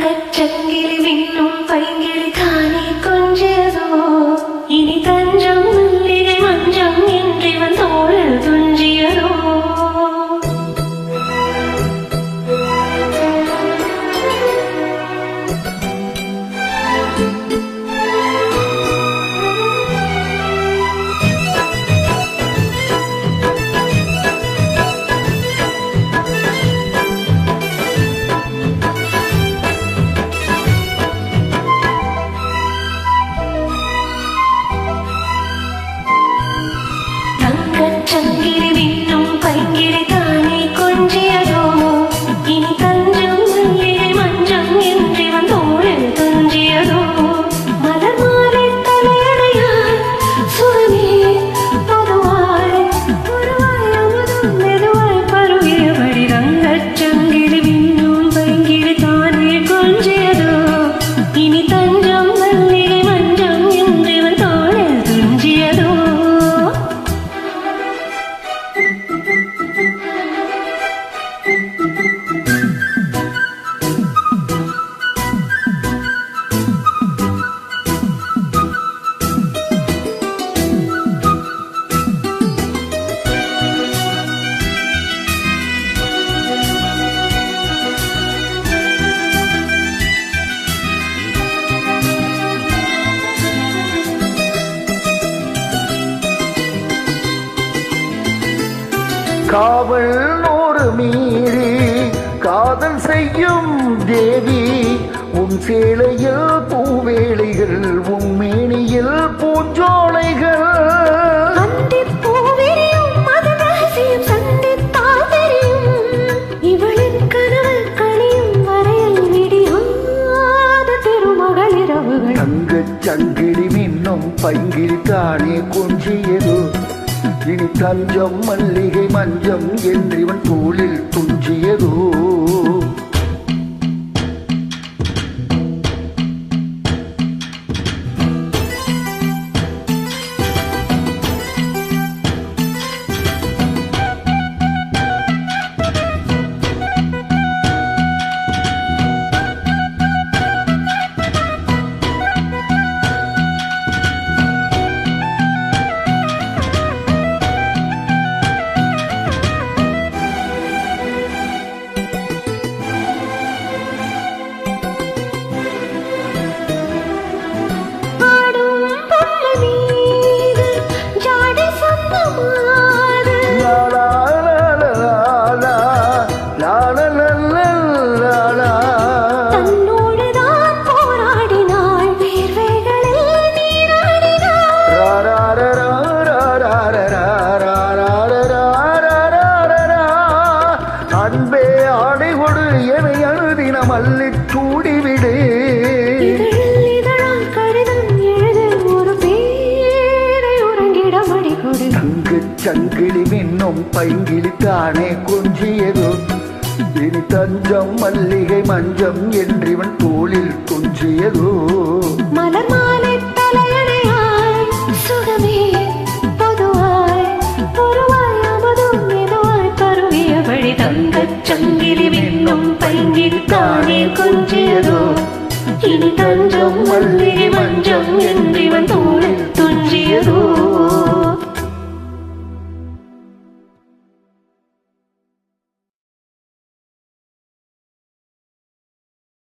തങ്കച്ചെങ്കിലി മിന്നും പൈങ്കിളി காவல் நூறு மீறி காதல் செய்யும் தேவி உன் சேலையில் பூவேளைகள் உன் மேனியில் பூஞ்சோலைகள். தங்கச் சங்கிலி மின்னும் பங்கில் தானே கொஞ்சியதோ. இனி தஞ்சம் மல்லிகை மஞ்சம் என்றிவன் தோளில் துஞ்சம் மல்லி சூடிவிடு தங்கு சங்கிலி மின்னும் பைங்கிலி தானே கொஞ்சியது தினி தஞ்சம் மல்லிகை மஞ்சம் என்றிவன் தோளில் கொஞ்சியதோ மலமா நானே கொஞ்சேதோ? இனி தஞ்சம் மந்திரி மஞ்சம் என்றிவன் தூள துஞ்சியதோ?